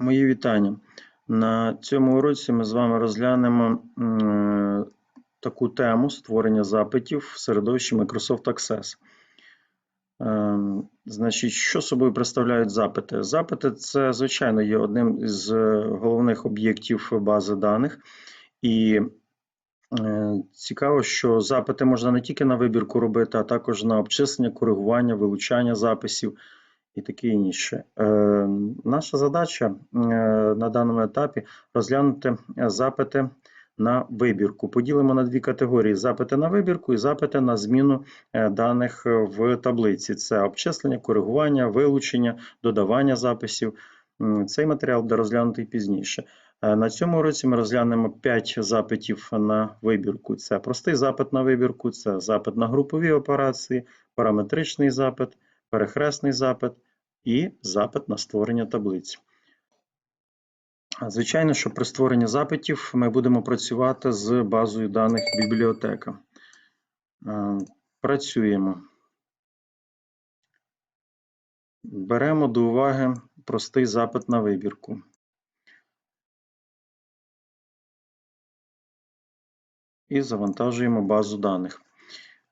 Мої вітання. На цьому уроці ми з вами розглянемо таку тему створення запитів в середовищі Microsoft Access. Ем, Значить, що собою представляють запити? Запити це, звичайно, є одним з головних об'єктів бази даних. І е, цікаво, що запити можна не тільки на вибірку робити, а також на обчислення, коригування, вилучання записів і таке інше. Е, Наша задача е, на даному етапі розглянути запити на вибірку. Поділимо на дві категорії: запити на вибірку і запити на зміну е, даних в таблиці. Це обчислення, коригування, вилучення, додавання записів. Цей матеріал буде розглянутий пізніше. На цьому уроці ми розглянемо 5 запитів на вибірку. Це простий запит на вибірку, це запит на групові операції, параметричний запит, перехресний запит і запит на створення таблиць. Звичайно, що при створенні запитів ми будемо працювати з базою даних бібліотека. Працюємо. Беремо до уваги простий запит на вибірку. І завантажуємо базу даних.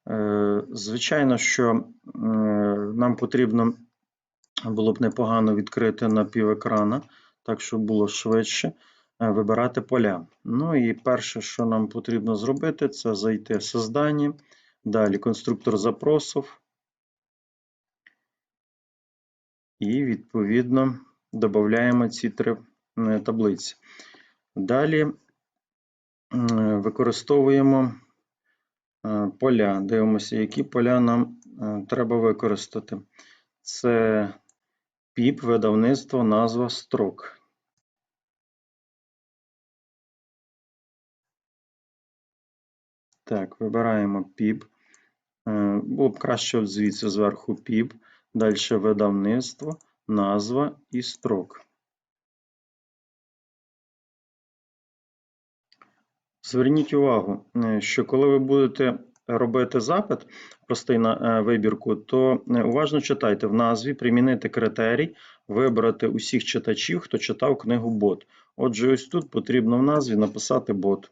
Е, Звичайно, що е, нам потрібно було б непогано відкрити на півекрана, так щоб було швидше е, вибирати поля. Ну і перше, що нам потрібно зробити, це зайти в создання, далі конструктор запросів. І, відповідно, додаємо ці три е, таблиці. Далі використовуємо е, поля. Дивимося, які поля нам треба використати. Це піп, видавництво, назва, строк. Так, вибираємо піп. Е, Було б краще звідси зверху піп. Далі видавництво, назва і строк. Зверніть увагу, е, що коли ви будете робити запит простий на е, вибірку, то е, уважно читайте в назві, примінити критерій, вибрати усіх читачів, хто читав книгу бот. Отже, ось тут потрібно в назві написати бот.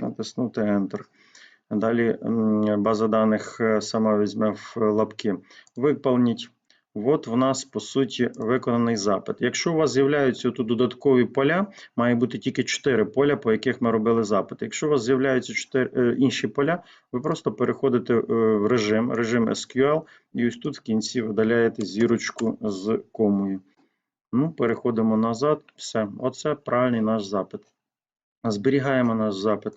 Натиснути Enter. Далі база даних е, сама візьме в лапки. Виповніть. От в нас, по суті, виконаний запит. Якщо у вас з'являються тут додаткові поля, має бути тільки 4 поля, по яких ми робили запит. Якщо у вас з'являються 4 е, інші поля, ви просто переходите е, в режим, режим SQL, і ось тут в кінці видаляєте зірочку з комою. Ну, переходимо назад. Все, оце правильний наш запит. Зберігаємо наш запит.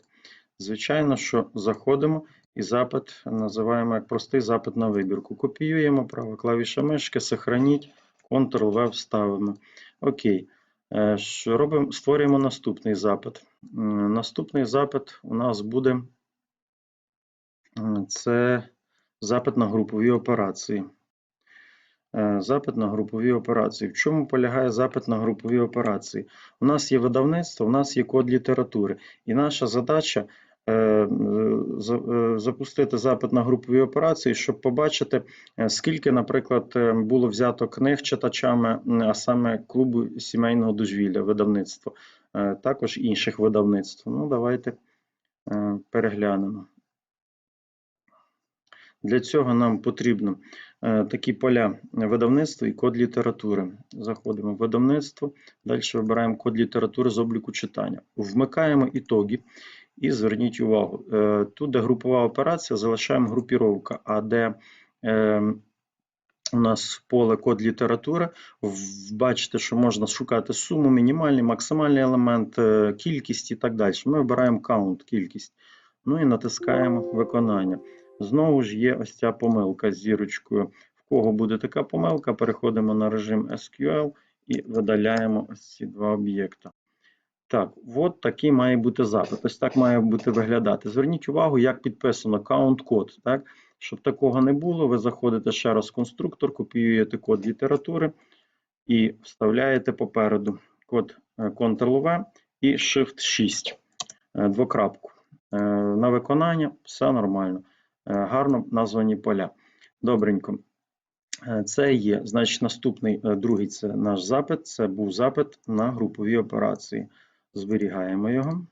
Звичайно, що заходимо і запит називаємо як простий запит на вибірку. Копіюємо права клавіша мишки, сохраніть, Ctrl-V вставимо. Окей. Е, що Робимо, створюємо наступний запит. Наступний запит у нас буде це запит на групові операції. Е, Запит на групові операції. В чому полягає запит на групові операції? У нас є видавництво, у нас є код літератури. І наша задача за- запустити запит на групові операції, щоб побачити, е, скільки, наприклад, е, було взято книг читачами, а саме клубу сімейного дозвілля, видавництва, е, також інших видавництв. Ну, давайте е, переглянемо. Для цього нам потрібно е, такі поля видавництва і код літератури. Заходимо в видавництво, далі вибираємо код літератури з обліку читання. Вмикаємо ітоги і зверніть увагу. е, Тут, де групова операція, залишаємо групіровка, а де е, у нас поле код літератури, бачите, що можна шукати суму, мінімальний, максимальний елемент, е, кількість і так далі. Ми вибираємо count, кількість. Ну і натискаємо виконання. Знову ж є ось ця помилка з зірочкою. В кого буде така помилка, переходимо на режим SQL і видаляємо ось ці два об'єкта. Так, от такий має бути запит. Ось так має бути виглядати. Зверніть увагу, як підписано count код. Так? Щоб такого не було, ви заходите ще раз в конструктор, копіюєте код літератури і вставляєте попереду код е, Ctrl-V і Shift-6 е, двокрапку. Е, На виконання все нормально. Гарно названі поля. Добренько. Це є, значить, наступний, другий це наш запит. Це був запит на групові операції. Зберігаємо його.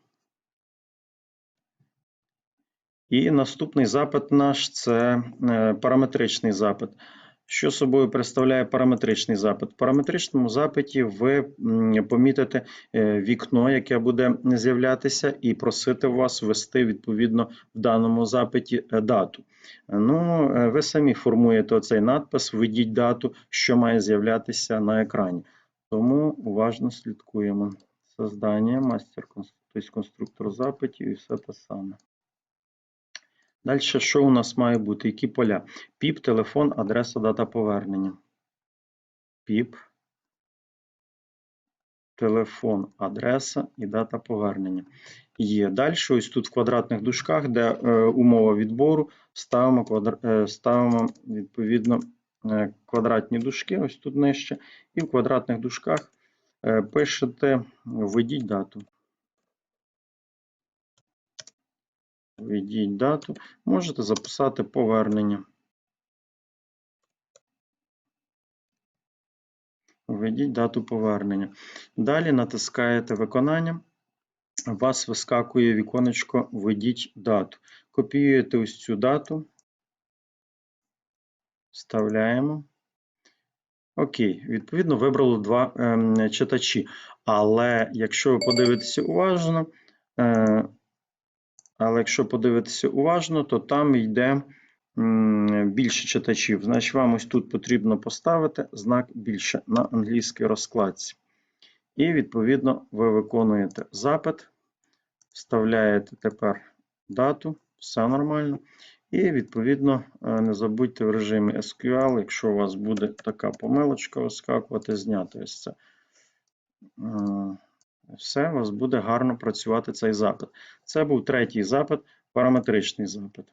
І наступний запит наш це е, параметричний запит. Що собою представляє параметричний запит? В параметричному запиті ви помітите е, вікно, яке буде з'являтися, і просити вас ввести відповідно в даному запиті е, дату. Ну, ви самі формуєте оцей надпис, введіть дату, що має з'являтися на екрані. Тому уважно слідкуємо. Создання, мастер, конс- тобто конструктор запитів і все те саме. Далі, що у нас має бути? Які поля? ПІП, телефон, адреса, дата повернення. ПІП, телефон, адреса і дата повернення. Є. Далі, ось тут в квадратних дужках, де е, умова відбору, ставимо, квадр... е, ставимо відповідно е, квадратні дужки, ось тут нижче, і в квадратних дужках пишете введіть дату. Введіть дату. Можете записати повернення. Введіть дату повернення. Далі натискаєте виконання. У вас вискакує віконечко Введіть дату. Копіюєте ось цю дату. Вставляємо. Окей, відповідно, вибрало два ем, читачі. Але якщо ви подивитеся уважно, е, але якщо подивитися уважно, то там йде більше читачів. Значить, вам ось тут потрібно поставити знак більше на англійській розкладці. І, відповідно, ви виконуєте запит, вставляєте тепер дату, все нормально. І, відповідно, е, не забудьте в режимі SQL, якщо у вас буде така помилочка вискакувати, зняти ось це. Е, Все, у вас буде гарно працювати цей запит. Це був третій запит, параметричний запит.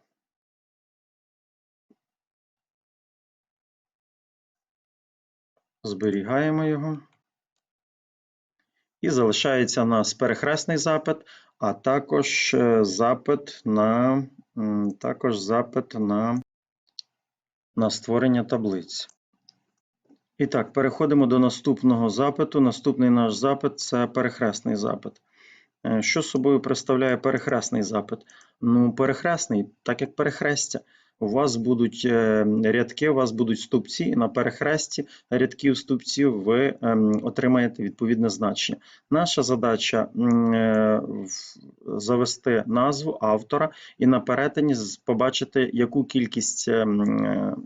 Зберігаємо його. І залишається у нас перехресний запит, а також е, запит на, також запит на, на створення таблиць. І так, переходимо до наступного запиту. Наступний наш запит це перехресний запит. Е, Що собою представляє перехресний запит? Ну, перехресний, так як перехрестя. У вас будуть е, рядки, у вас будуть стовпці, і на перехресті рядків стовпців ви ем, отримаєте відповідне значення. Наша задача е, завести назву автора і на перетині побачити, яку кількість ем, е,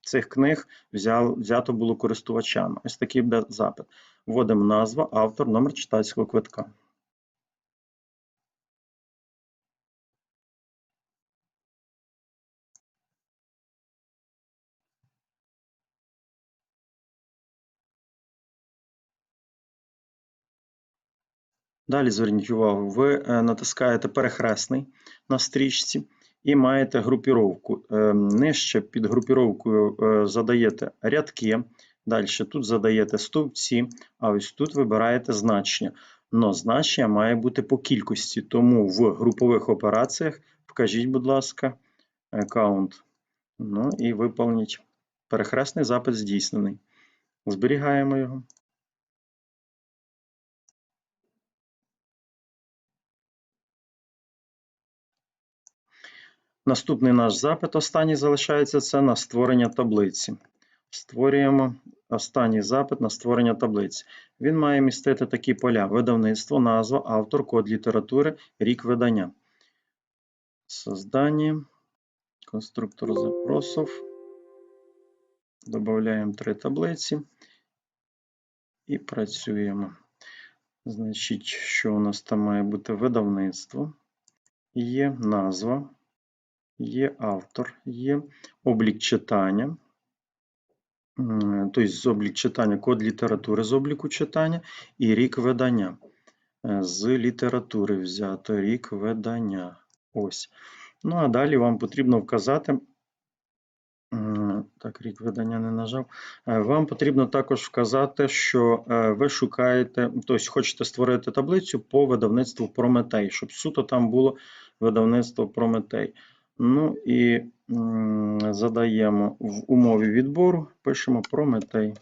цих книг взято було користувачами. Ось такий буде запит. Вводимо назва, автор, номер читацького квитка. Далі зверніть увагу, ви е, натискаєте перехресний на стрічці і маєте групіровку. Е, Нижче під групіровкою е, задаєте рядки, далі тут задаєте стовпці, а ось тут вибираєте значення. Но значення має бути по кількості, тому в групових операціях вкажіть, будь ласка, аккаунт. Ну і виповніть. Перехресний запит здійснений. Зберігаємо його. Наступний наш запит, останній залишається, це на створення таблиці. Створюємо останній запит на створення таблиці. Він має містити такі поля: видавництво, назва, автор, код літератури, рік видання. Создання, конструктор запросів. Додаємо три таблиці і працюємо. Значить, що у нас там має бути видавництво, є назва. Є автор, є облік читання, тобто з облік читання, код літератури з обліку читання і рік видання. Е, З літератури взято рік видання. Ось. Ну, а далі вам потрібно вказати. Так, рік видання не нажав. Е, Вам потрібно також вказати, що е, ви шукаєте, тобто хочете створити таблицю по видавництву Прометей, щоб суто там було видавництво Прометей. Ну і задаємо в умові відбору, пишемо Прометей.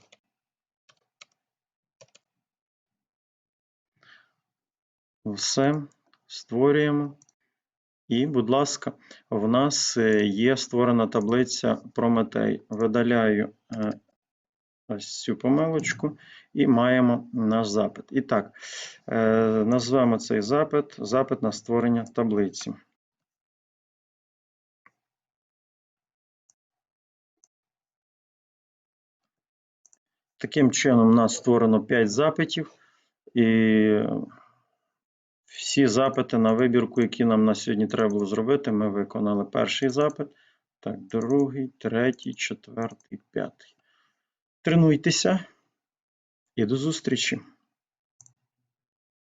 Все, створюємо. І, будь ласка, в нас е, є створена таблиця Прометей. Видаляю е, ось цю помилочку і маємо наш запит. І так, е, назвемо цей запит запит на створення таблиці. Таким чином, у нас створено 5 запитів, і всі запити на вибірку, які нам на сьогодні треба було зробити, ми виконали перший запит, так, другий, третій, четвертий, п'ятий. Тренуйтеся і до зустрічі!